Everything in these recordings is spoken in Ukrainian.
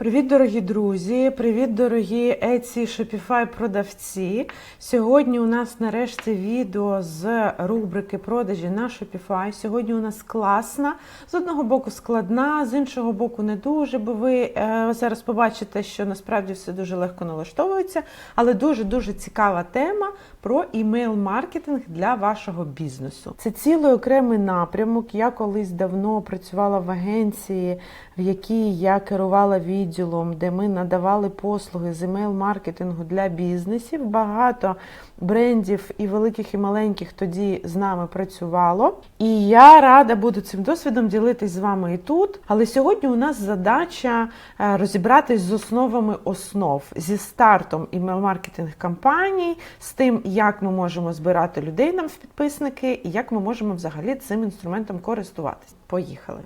Привіт, дорогі друзі! Привіт, дорогі Etsy Shopify продавці. Сьогодні у нас нарешті відео з рубрики продажі на Shopify. Сьогодні у нас класна, з одного боку складна, з іншого боку, не дуже, бо ви е, зараз побачите, що насправді все дуже легко налаштовується, але дуже-дуже цікава тема про імейл-маркетинг для вашого бізнесу. Це цілий окремий напрямок. Я колись давно працювала в агенції, в якій я керувала відділом, де ми надавали послуги з імейл-маркетингу для бізнесів. Багато брендів і великих, і маленьких тоді з нами працювало. І я рада буду цим досвідом ділитись з вами і тут. Але сьогодні у нас задача е, розібратись з основами основ зі стартом імейл-маркетинг кампаній, з тим, як ми можемо збирати людей нам в підписники, і як ми можемо взагалі цим інструментом користуватись. Поїхали!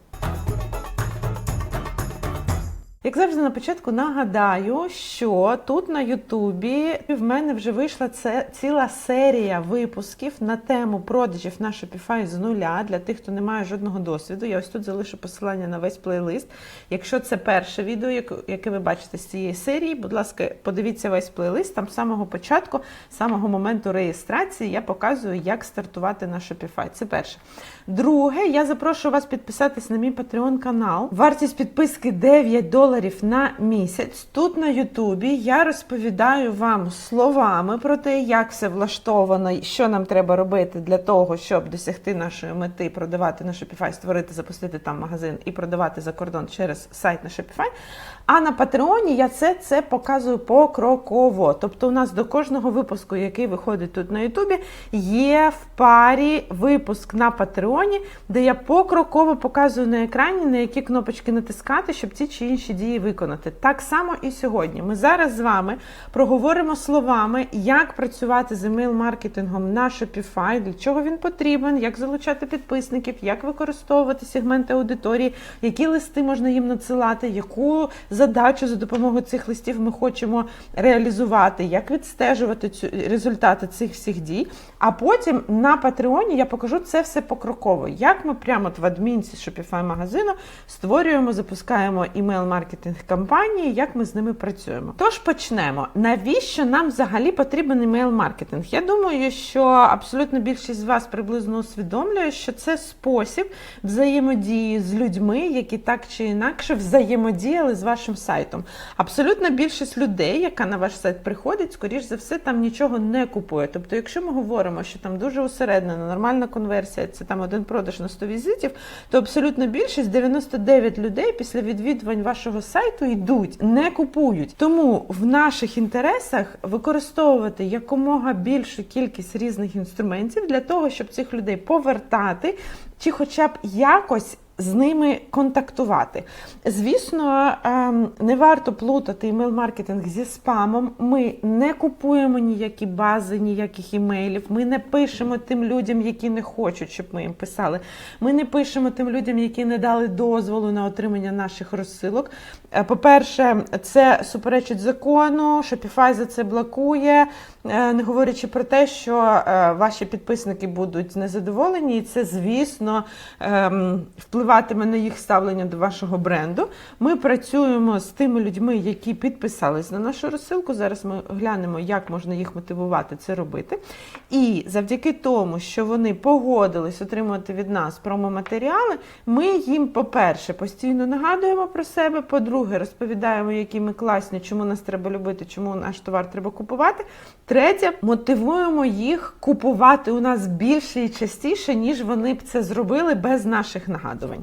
Як завжди на початку нагадаю, що тут на Ютубі в мене вже вийшла це ціла серія випусків на тему продажів на Shopify з нуля для тих, хто не має жодного досвіду. Я ось тут залишу посилання на весь плейлист. Якщо це перше відео, яке ви бачите з цієї серії, будь ласка, подивіться весь плейлист. Там з самого початку, з самого моменту реєстрації, я показую, як стартувати на Shopify. Це перше. Друге, я запрошую вас підписатись на мій Patreon канал. Вартість підписки 9 доларів на місяць. Тут на Ютубі я розповідаю вам словами про те, як все влаштовано, і що нам треба робити для того, щоб досягти нашої мети, продавати на Shopify, створити, запустити там магазин і продавати за кордон через сайт на Shopify. А на Патреоні я це, це показую покроково. Тобто, у нас до кожного випуску, який виходить тут на Ютубі, є в парі випуск на Патреоні, де я покроково показую на екрані, на які кнопочки натискати, щоб ці чи інші дії виконати. Так само і сьогодні. Ми зараз з вами проговоримо словами, як працювати з емейл-маркетингом на Shopify, для чого він потрібен, як залучати підписників, як використовувати сегменти аудиторії, які листи можна їм надсилати, яку задачу за допомогою цих листів ми хочемо реалізувати, як відстежувати цю результати цих всіх дій. А потім на Патреоні я покажу це все покроково. Як ми прямо в адмінці Shopify магазину створюємо, запускаємо імейл-маркетинг кампанії, як ми з ними працюємо. Тож почнемо. Навіщо нам взагалі потрібен імейл-маркетинг? Я думаю, що абсолютно більшість з вас приблизно усвідомлює, що це спосіб взаємодії з людьми, які так чи інакше взаємодіяли з вашим сайтом. Абсолютно більшість людей, яка на ваш сайт приходить, скоріш за все, там нічого не купує. Тобто, якщо ми говоримо, що там дуже усереднена, нормальна конверсія, це там один продаж на 100 візитів, то абсолютно більшість 99 людей після відвідувань вашого сайту йдуть, не купують. Тому в наших інтересах використовувати якомога більшу кількість різних інструментів для того, щоб цих людей повертати, чи хоча б якось з ними контактувати. Звісно, ем, не варто плутати імейл-маркетинг зі спамом. Ми не купуємо ніякі бази, ніяких імейлів. Ми не пишемо тим людям, які не хочуть, щоб ми їм писали. Ми не пишемо тим людям, які не дали дозволу на отримання наших розсилок. Е, По-перше, це суперечить закону, Shopify за це блокує, не говорячи про те, що е, ваші підписники будуть незадоволені, і це, звісно, ем, впливатиме на їх ставлення до вашого бренду. Ми працюємо з тими людьми, які підписались на нашу розсилку. Зараз ми глянемо, як можна їх мотивувати це робити. І завдяки тому, що вони погодились отримувати від нас промоматеріали, ми їм, по-перше, постійно нагадуємо про себе. По-друге, розповідаємо, які ми класні, чому нас треба любити, чому наш товар треба купувати. Третє, мотивуємо їх купувати у нас більше і частіше, ніж вони б це зробили без наших нагадувань.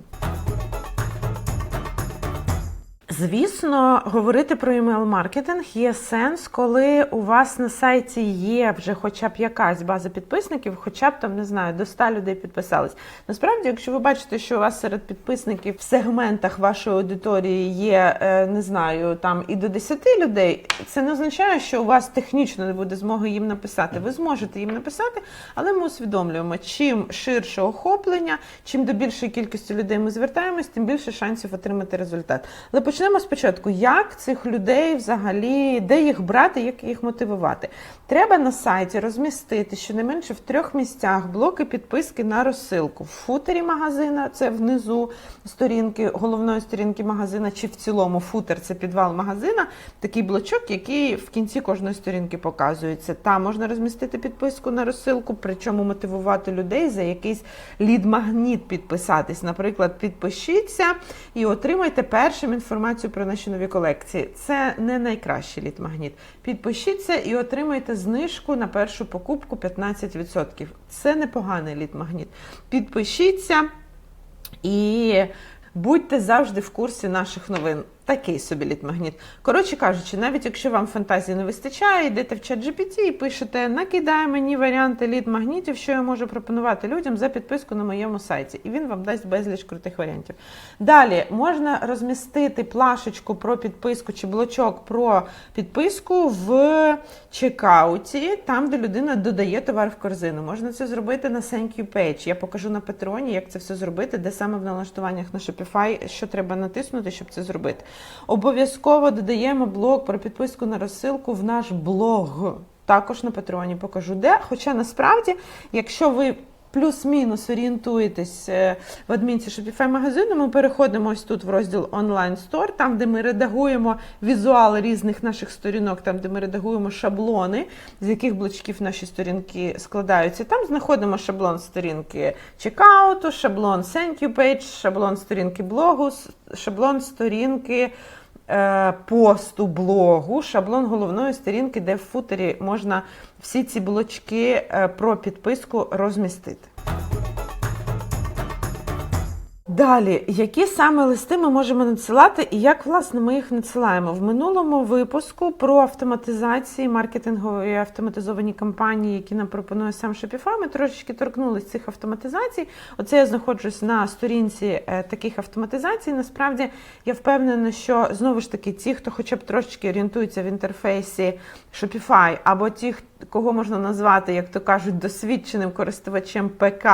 Звісно, говорити про імейл-маркетинг є сенс, коли у вас на сайті є вже хоча б якась база підписників, хоча б там не знаю, до 100 людей підписались. Насправді, якщо ви бачите, що у вас серед підписників в сегментах вашої аудиторії є, е, не знаю, там і до 10 людей, це не означає, що у вас технічно не буде змоги їм написати. Ви зможете їм написати, але ми усвідомлюємо, чим ширше охоплення, чим до більшої кількості людей ми звертаємось, тим більше шансів отримати результат. Але почнемо Почнемо спочатку, як цих людей взагалі, де їх брати, як їх мотивувати. Треба на сайті розмістити щонайменше в трьох місцях блоки підписки на розсилку. В футері магазина, це внизу сторінки, головної сторінки магазина, чи в цілому футер це підвал магазина. Такий блочок, який в кінці кожної сторінки показується. Там можна розмістити підписку на розсилку, причому мотивувати людей за якийсь лід-магніт підписатись. Наприклад, підпишіться і отримайте першим інформацію про наші нові колекції. Це не найкращий лід-магніт. Підпишіться і отримайте знижку на першу покупку 15%. Це непоганий лід-магніт. Підпишіться і будьте завжди в курсі наших новин. Такий собі літмагніт. Коротше кажучи, навіть якщо вам фантазії не вистачає, йдете в чат GPT і пишете накидай мені варіанти лід-магнітів, що я можу пропонувати людям за підписку на моєму сайті. І він вам дасть безліч крутих варіантів. Далі можна розмістити плашечку про підписку чи блочок про підписку в чекауті, там, де людина додає товар в корзину. Можна це зробити на Thank You Page. Я покажу на Патреоні, як це все зробити, де саме в налаштуваннях на Shopify, що треба натиснути, щоб це зробити. Обов'язково додаємо блог про підписку на розсилку в наш блог. Також на Патреоні покажу де. Хоча насправді, якщо ви плюс-мінус орієнтуєтесь е, в адмінці Shopify магазину, ми переходимо ось тут в розділ Online Store, там, де ми редагуємо візуал різних наших сторінок, там, де ми редагуємо шаблони, з яких блочків наші сторінки складаються. Там знаходимо шаблон сторінки чекауту, шаблон Thank You Page, шаблон сторінки блогу, шаблон сторінки посту блогу, шаблон головної сторінки, де в футері можна всі ці блочки е, про підписку розмістити. Далі, які саме листи ми можемо надсилати і як власне ми їх надсилаємо? В минулому випуску про автоматизації, маркетингові автоматизовані кампанії, які нам пропонує сам Shopify, ми трошечки торкнулись цих автоматизацій. Оце я знаходжусь на сторінці е, таких автоматизацій. Насправді я впевнена, що знову ж таки ті, хто хоча б трошечки орієнтується в інтерфейсі Shopify, або ті, кого можна назвати, як то кажуть, досвідченим користувачем ПК.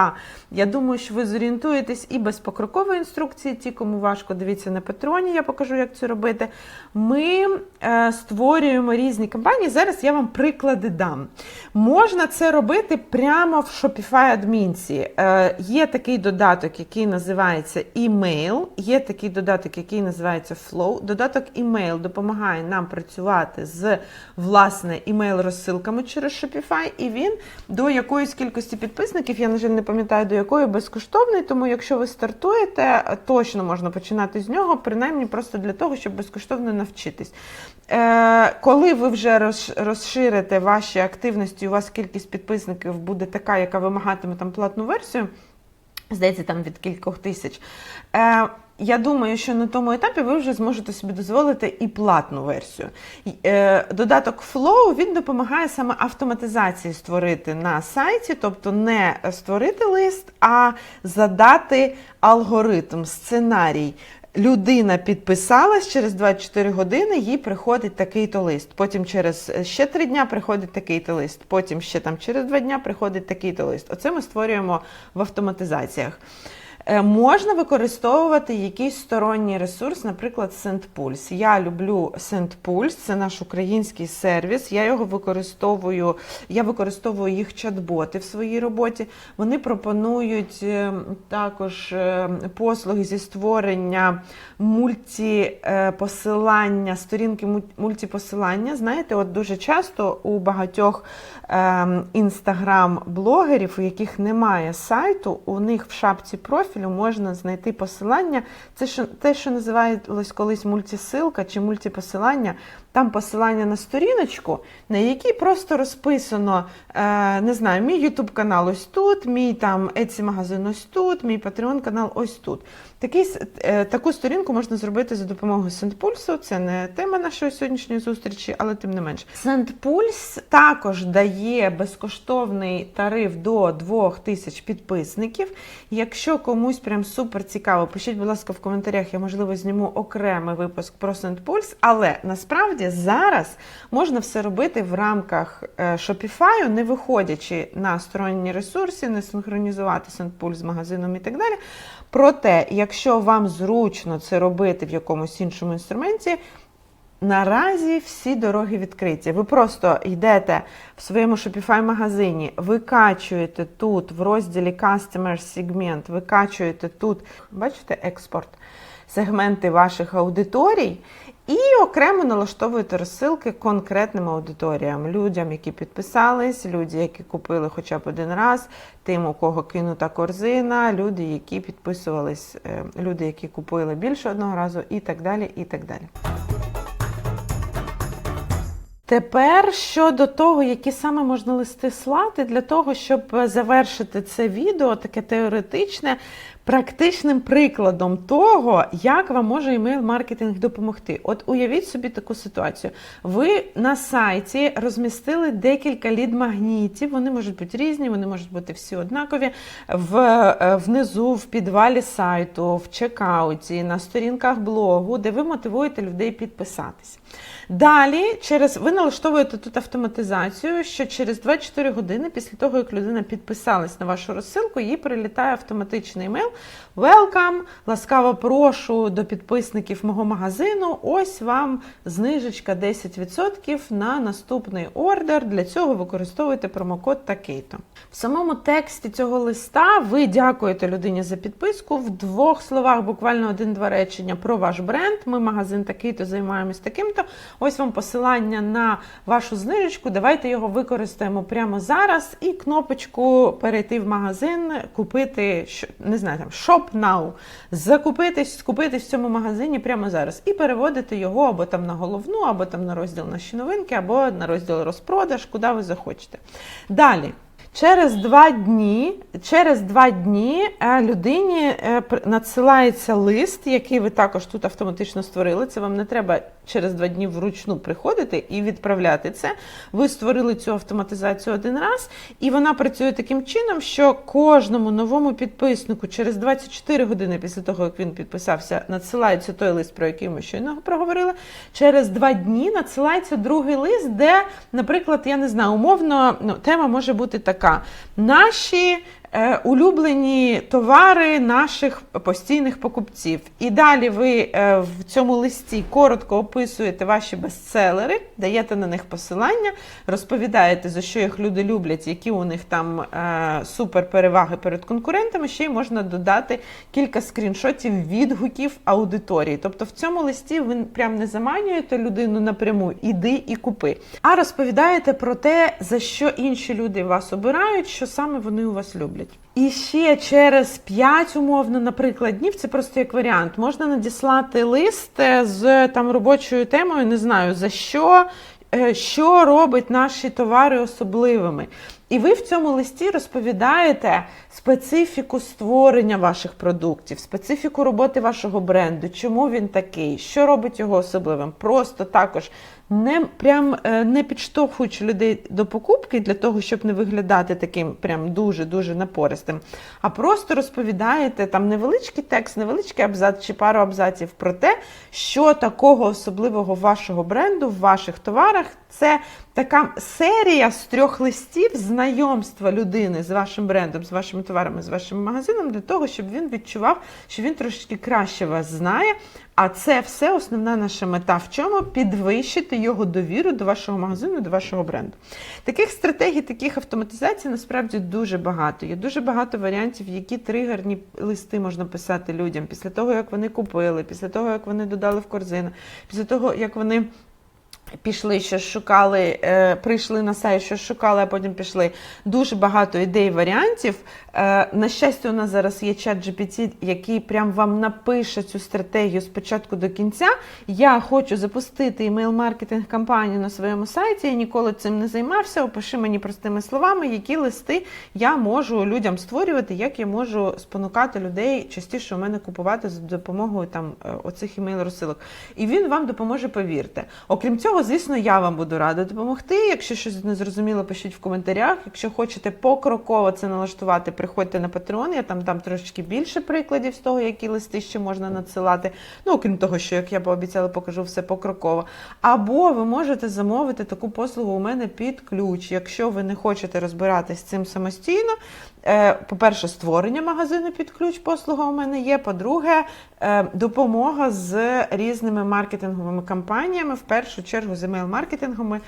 Я думаю, що ви зорієнтуєтесь і без покрокової інструкції. Ті, кому важко, дивіться на Патреоні, я покажу, як це робити. Ми е, створюємо різні кампанії. Зараз я вам приклади дам. Можна це робити прямо в Shopify адмінці. Е, є такий додаток, який називається Email, є такий додаток, який називається Flow. Додаток Email допомагає нам працювати з власне email-розсилками через Shopify, і він до якоїсь кількості підписників, я, на жаль, не пам'ятаю, до якої безкоштовний, тому якщо ви стартуєте, точно можна починати з нього, принаймні просто для того, щоб безкоштовно навчитись. Е, коли ви вже розширите ваші активності, у вас кількість підписників буде така, яка вимагатиме там платну версію, здається, там від кількох тисяч. Е, я думаю, що на тому етапі ви вже зможете собі дозволити і платну версію. Е, додаток Flow він допомагає саме автоматизації створити на сайті, тобто не створити лист, а задати алгоритм, сценарій. Людина підписалась через 24 години, їй приходить такий-то лист. Потім через е, ще 3 дня приходить такий-то лист. Потім ще там через 2 дня приходить такий-то лист. Оце ми створюємо в автоматизаціях. Е, Можна використовувати якийсь сторонній ресурс, наприклад, SendPulse. Я люблю SendPulse, це наш український сервіс. Я його використовую, я використовую їх чат-боти в своїй роботі. Вони пропонують е, також е, послуги зі створення мультипосилання, сторінки муль- мультипосилання. Знаєте, от дуже часто у багатьох інстаграм-блогерів, у яких немає сайту, у них в шапці профілю можна знайти посилання. Це що, те, що називалось колись мультисилка чи мультипосилання. Там посилання на сторіночку, на якій просто розписано, е, не знаю, мій Ютуб канал ось тут, мій там Etsy магазин ось тут, мій Patreon канал ось тут. Такий, е, таку сторінку можна зробити за допомогою SendPulse. Це не тема нашої сьогоднішньої зустрічі, але тим не менш. SendPulse також дає безкоштовний тариф до 2000 підписників. Якщо комусь прям супер цікаво, пишіть, будь ласка, в коментарях, я можливо зніму окремий випуск про SendPulse, але насправді зараз можна все робити в рамках е, Shopify, не виходячи на сторонні ресурси, не синхронізувати SendPulse з магазином і так далі. Проте, якщо вам зручно це робити в якомусь іншому інструменті, Наразі всі дороги відкриті. Ви просто йдете в своєму Shopify магазині, викачуєте тут в розділі Customer Segment, викачуєте тут, бачите, експорт, сегменти ваших аудиторій, і окремо налаштовуєте розсилки конкретним аудиторіям, людям, які підписались, люди, які купили хоча б один раз, тим, у кого кинута корзина, люди, які підписувались, е, люди, які купили більше одного разу, і так далі. і так далі. Тепер щодо того, які саме можна листи слати, для того, щоб завершити це відео, таке теоретичне, практичним прикладом того, як вам може імейл-маркетинг допомогти. От уявіть собі таку ситуацію. Ви на сайті розмістили декілька лід-магнітів, вони можуть бути різні, вони можуть бути всі однакові. В, е, Внизу, в підвалі сайту, в чекауті, на сторінках блогу, де ви мотивуєте людей підписатись. Далі, через ви налаштовуєте тут автоматизацію, що через 24 години після того, як людина підписалась на вашу розсилку, їй прилітає автоматичний емейл. Welcome! Ласкаво прошу до підписників мого магазину. Ось вам знижечка 10% на наступний ордер. Для цього використовуйте промокод такий-то. В самому тексті цього листа ви дякуєте людині за підписку. В двох словах, буквально один-два речення про ваш бренд. Ми магазин такий-то займаємось таким-то. Ось вам посилання на вашу знижечку. Давайте його використаємо прямо зараз. І кнопочку перейти в магазин, купити не знаю, там Shop Now. Закупитись, скупитись в цьому магазині прямо зараз. І переводити його або там на головну, або там на розділ наші новинки, або на розділ розпродаж, куди ви захочете. Далі. Через два дні через два дні е, людині е, надсилається лист, який ви також тут автоматично створили. Це вам не треба через два дні вручну приходити і відправляти це. Ви створили цю автоматизацію один раз, і вона працює таким чином, що кожному новому підписнику через 24 години після того, як він підписався, надсилається той лист, про який ми щойно проговорили. Через два дні надсилається другий лист, де, наприклад, я не знаю, умовно ну, тема може бути така: наші улюблені товари наших постійних покупців. І далі ви е, в цьому листі коротко описуєте ваші бестселери, даєте на них посилання, розповідаєте, за що їх люди люблять, які у них там е, супер переваги перед конкурентами. Ще й можна додати кілька скріншотів відгуків аудиторії. Тобто в цьому листі ви прям не заманюєте людину напряму, іди і купи, а розповідаєте про те, за що інші люди вас обирають, що саме вони у вас люблять. І ще через 5 умовно, наприклад, днів, це просто як варіант. Можна надіслати лист з там робочою темою, не знаю за що, е, що робить наші товари особливими. І ви в цьому листі розповідаєте специфіку створення ваших продуктів, специфіку роботи вашого бренду, чому він такий, що робить його особливим. Просто також не прям е, не підштовхуючи людей до покупки для того, щоб не виглядати таким прям дуже-дуже напористим, а просто розповідаєте там невеличкий текст, невеличкий абзац чи пару абзаців про те, що такого особливого вашого бренду в ваших товарах. Це така серія з трьох листів знайомства людини з вашим брендом, з вашими товарами, з вашим магазином, для того, щоб він відчував, що він трошки краще вас знає. А це все основна наша мета в чому підвищити його довіру до вашого магазину, до вашого бренду. Таких стратегій, таких автоматизацій насправді дуже багато. Є дуже багато варіантів, які тригерні листи можна писати людям після того, як вони купили, після того, як вони додали в корзину, після того, як вони. Пішли, що шукали, е, прийшли на сайт, що шукали, а потім пішли. Дуже багато ідей, варіантів. Е, на щастя, у нас зараз є чат GPT, який прям вам напише цю стратегію спочатку до кінця. Я хочу запустити імейл-маркетинг кампанію на своєму сайті. Я ніколи цим не займався. Опиши мені простими словами, які листи я можу людям створювати, як я можу спонукати людей частіше у мене купувати за допомогою там е, оцих імейл-розсилок. І він вам допоможе, повірте. Окрім цього цього, звісно, я вам буду рада допомогти. Якщо щось не зрозуміло, пишіть в коментарях. Якщо хочете покроково це налаштувати, приходьте на Patreon, я там дам трошки більше прикладів з того, які листи ще можна надсилати. Ну, окрім того, що як я пообіцяла, покажу все покроково. Або ви можете замовити таку послугу у мене під ключ. Якщо ви не хочете розбиратись з цим самостійно, по-перше, створення магазину під ключ послуга у мене є. По-друге, е, допомога з різними маркетинговими кампаніями, в першу чергу з емейл-маркетингами.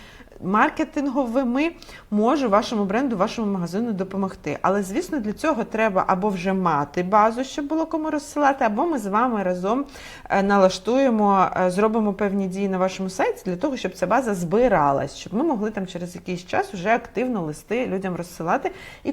Маркетинговими можу вашому бренду, вашому магазину допомогти. Але, звісно, для цього треба або вже мати базу, щоб було кому розсилати, або ми з вами разом е, налаштуємо, е, зробимо певні дії на вашому сайті для того, щоб ця база збиралась, щоб ми могли там через якийсь час вже активно листи людям розсилати і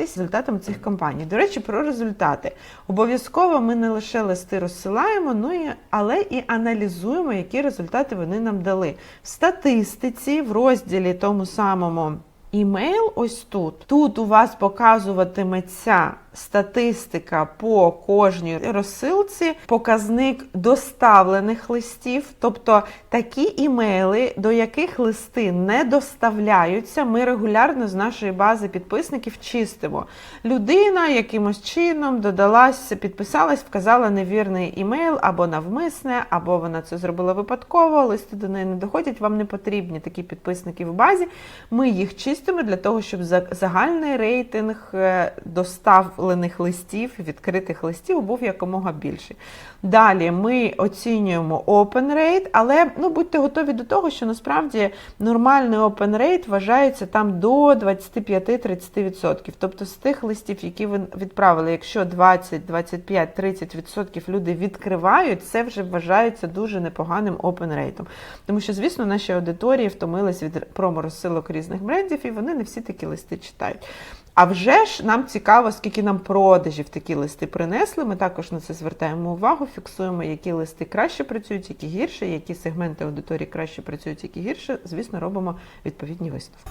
користуватись результатами цих кампаній. До речі, про результати. Обов'язково ми не лише листи розсилаємо, ну і але і аналізуємо, які результати вони нам дали. В статистиці, в розділі тому самому. Імейл ось тут. Тут у вас показуватиметься статистика по кожній розсилці, показник доставлених листів, тобто такі імейли, до яких листи не доставляються, ми регулярно з нашої бази підписників чистимо. Людина якимось чином додалася, підписалась, вказала невірний імейл або навмисне, або вона це зробила випадково, листи до неї не доходять. Вам не потрібні такі підписники в базі. Ми їх чистимо для того, щоб загальний рейтинг е, доставлених листів, відкритих листів був якомога більший. Далі ми оцінюємо open rate, але ну, будьте готові до того, що насправді нормальний open rate вважається там до 25-30%. Тобто з тих листів, які ви відправили, якщо 20, 25, 30% люди відкривають, це вже вважається дуже непоганим open rate. Тому що, звісно, наші аудиторії втомились від промо-розсилок різних брендів, і вони не всі такі листи читають. А вже ж нам цікаво, скільки нам продажів такі листи принесли. Ми також на це звертаємо увагу, фіксуємо, які листи краще працюють, які гірше, які сегменти аудиторії краще працюють, які гірше. Звісно, робимо відповідні висновки.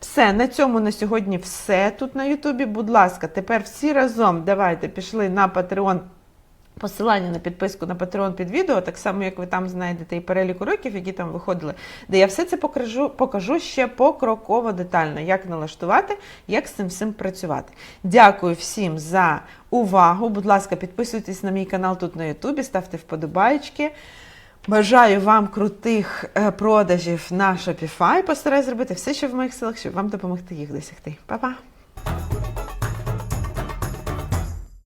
Все, на цьому на сьогодні все тут на Ютубі. Будь ласка, тепер всі разом давайте пішли на Patreon. Посилання на підписку на Patreon під відео, так само як ви там знайдете і перелік уроків, які там виходили, де я все це покажу, покажу ще покроково детально, як налаштувати, як з цим всім працювати. Дякую всім за увагу. Будь ласка, підписуйтесь на мій канал тут на Ютубі, ставте вподобайки. Бажаю вам крутих е, продажів на Shopify. Постараюсь зробити все, що в моїх силах, щоб вам допомогти їх досягти. Па-па!